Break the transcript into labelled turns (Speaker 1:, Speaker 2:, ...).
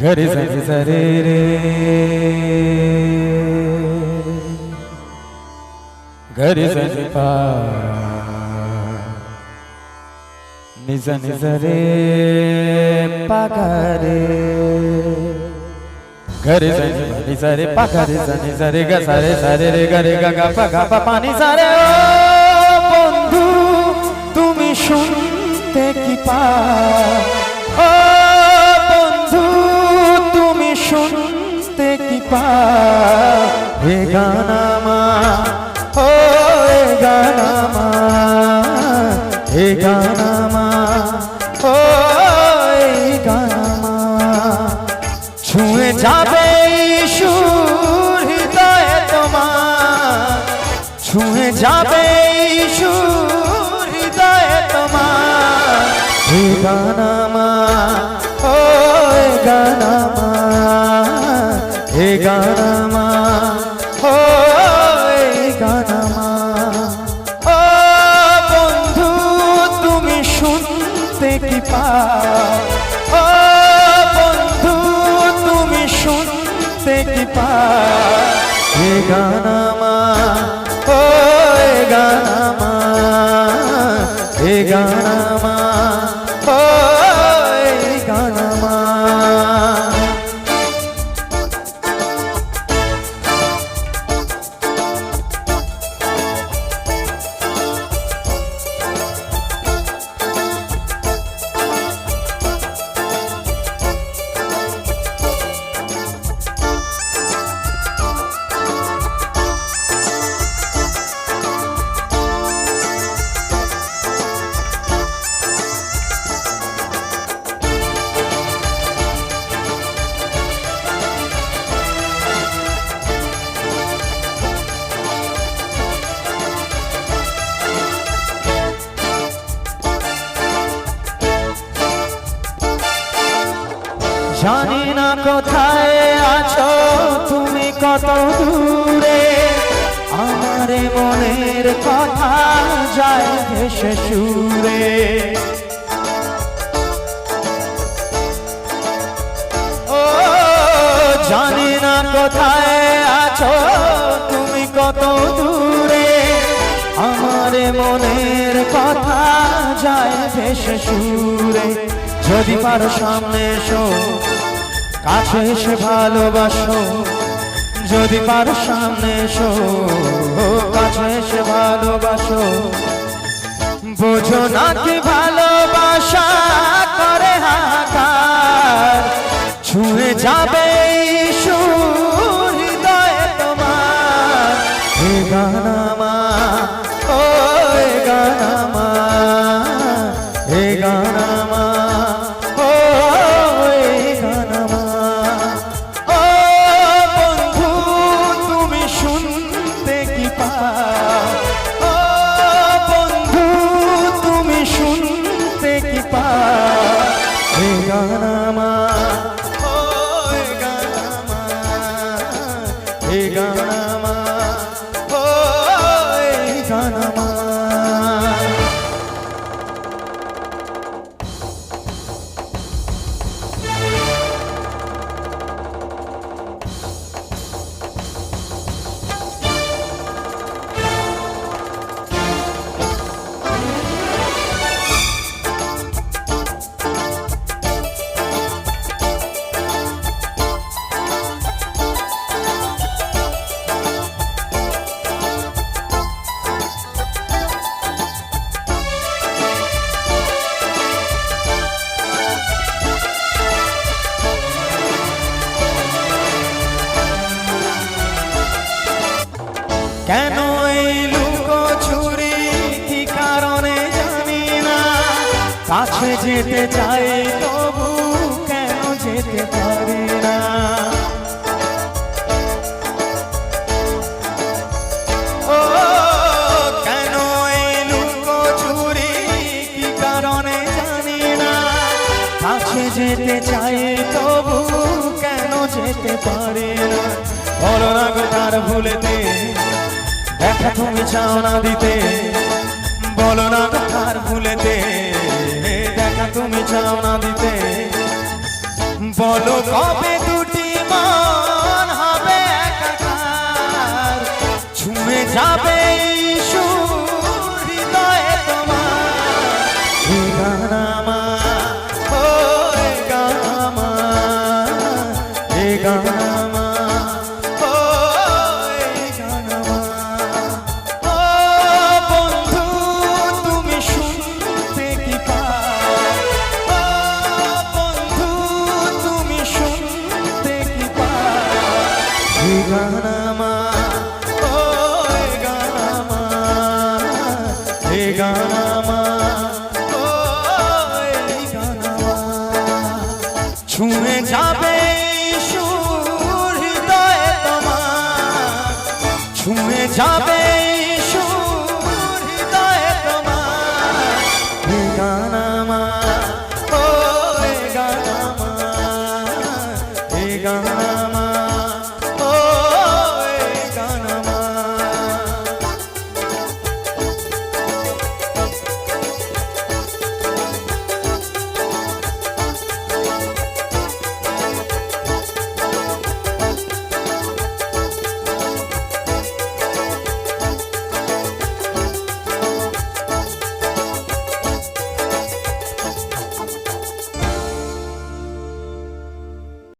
Speaker 1: घरी सरी सरे रे घरी सरी पा निज निज रे पगारे घरी सरी नि सरे पगारे सनी सरे ग सरे सरे रे गरे ग ग प ग प पानी सारे ও বন্ধু তুমি শুনতে কি পা গানামা, ও হে গানামা হে গানামা, ও এই গানামা। ছুঁয়ে যাবে সুর হৃদয়ে তোমার। ছুঁয়ে যাবে সুর হৃদয়ে তোমার। হে গানামা, ও হে গানামা হে গানামা। ও গানামা ও বন্ধু তুমি শুনতে কি পাও ও বন্ধু তুমি শুনতে কি পাও হে জানি না কোথায় আছো, তুমি কত দূরে। আমার মনের কথা যায় ভেসে সুরে। ও, জানি না কোথায় আছো, তুমি কত দূরে। আমার মনের কথা যায় ভেসে সুরে। যদি পারো সামনে এসো কাছে এসে ভালোবাসো, যদি পারো সামনে এসো, কাছে এসে ভালোবাসো। বোঝো না কি ভালোবাসা করে হাকার ছুঁয়ে যাবে হৃদয়ে তোমার। গানামা ও গানামা ও কাছে যেতে চাই, তবু কেন যেতে পারি না? ও, কেন এই লুকো ছুরি কি কারণে জানি না। কাছে যেতে চাই, তবু কেন যেতে পারি না? বলো না গো তার ভুলেতে, দেখা তুমি চাও দিতে। বলো না তার ভুলেতে চাও না দিতে। বলো কবে দুটি মন হবে একাকার? ছুঁয়ে যাবে গান এই গান আমার ও এই গান আমার এই গান আমার ও এই ছুঁয়ে যাবে সুর হৃদয়ে তোমার, ছুঁয়ে যাবে